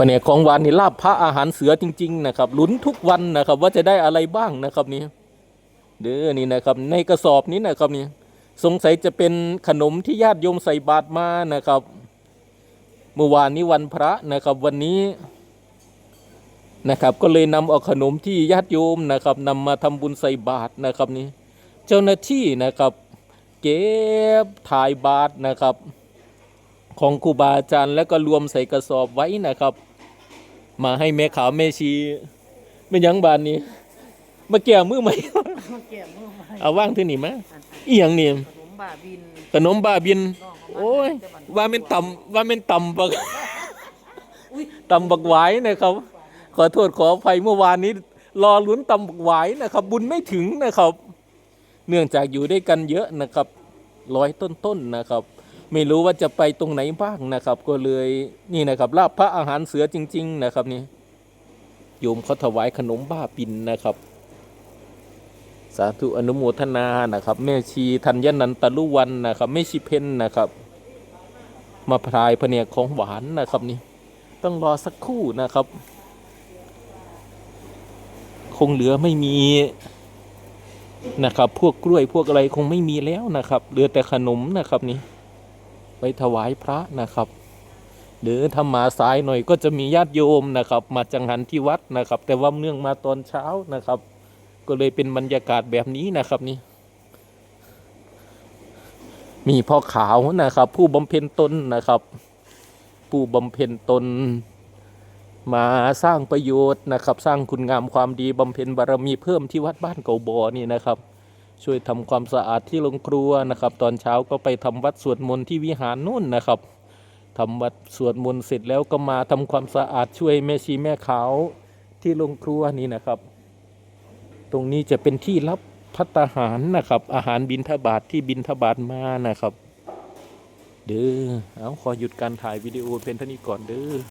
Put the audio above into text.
ปะเนี่ยของหวานนี่ลาบพระอาหารเสือจริง ๆ นะครับลุ้นทุกวันนะครับ ว่าจะได้อะไรบ้างนะครับนี่เด้อนี่นะครับ ในกระสอบนี้นะครับนี่สงสัยจะเป็นขนมที่ญาติโยมใส่บาตรมานะครับ เมื่อวานนี้วันพระนะครับวันนี้นะครับ ก็เลยนำเอาขนมที่ญาติโยมนะครับนำมาทำบุญใส่บาตรนะครับนี่เจ้าหน้าที่นะครับเก็บถ่ายบาตรนะครับ ของครูบาอาจารย์แล้วก็รวมใส่กระสอบไว้นะครับ มาให้แม่ขาวแม่ชีไม่ยั้งบานนี้ มาแก้มือใหม่มาแก้มือใหม่เอาว่างที่นี่มาอันอันอีหยังนี่ขนมบ้าบินขนมบ้าบินน้องเามาโอ้ยแต่นว่าเป็นต่ำว่าเป็นต่ำบักอุ้ยต่ำบักหวายนะครับ ขอโทษขออภัยเมื่อวานนี้ รอลุ้นต่ำบักหวายนะครับ บุญไม่ถึงนะครับ เนื่องจากอยู่ด้วยกันเยอะนะครับร้อยต้นๆนะครับ ไม่รู้ว่าจะไปตรงไหนบ้างนะครับ ก็เลยนี่นะครับลาบพระอาหารเสือจริง ๆ นะครับนี่โยมเขาถวายขนมบ้าปินนะครับ สาธุอนุโมทนานะครับ แม่ชีธัญนันตลุวันนะครับแม่ชีเพนนะครับ มาพรายพระเนียของหวานนะครับนี่ต้องรอสักครู่นะครับ คงเหลือไม่มีนะครับ พวกกล้วยพวกอะไรคงไม่มีแล้วนะครับเหลือแต่ขนมนะครับนี่ ไปถวายพระนะครับ หรือถ้ามาสายหน่อยก็จะมีญาติโยมนะครับ มาจังหันที่วัดนะครับ แต่ว่าเนื่องมาตอนเช้านะครับ ก็เลยเป็นบรรยากาศแบบนี้นะครับนี่มีพ่อขาวนะครับ ผู้บำเพ็ญตนนะครับ ผู้บำเพ็ญตนมาสร้างประโยชน์นะครับ สร้างคุณงามความดีบำเพ็ญบารมีเพิ่มที่วัดบ้านเก่าบอนี่นะครับ ช่วยทำความสะอาดที่โรงครัวนะครับ ตอนเช้าก็ไปทำวัดสวดมนต์ที่วิหารนู่นนะครับทำวัดสวดมนต์เสร็จแล้วก็มาทำความสะอาดช่วยแม่ชีแม่ขาวที่โรงครัวนี่นะครับ ตรงนี้จะเป็นที่รับพัตาหารนะครับ อาหารบินทบาทที่บินทบาทมานะครับ เด้อเอาขอหยุดการถ่ายวิดีโอเป็นเท่านี้ก่อนเด้อ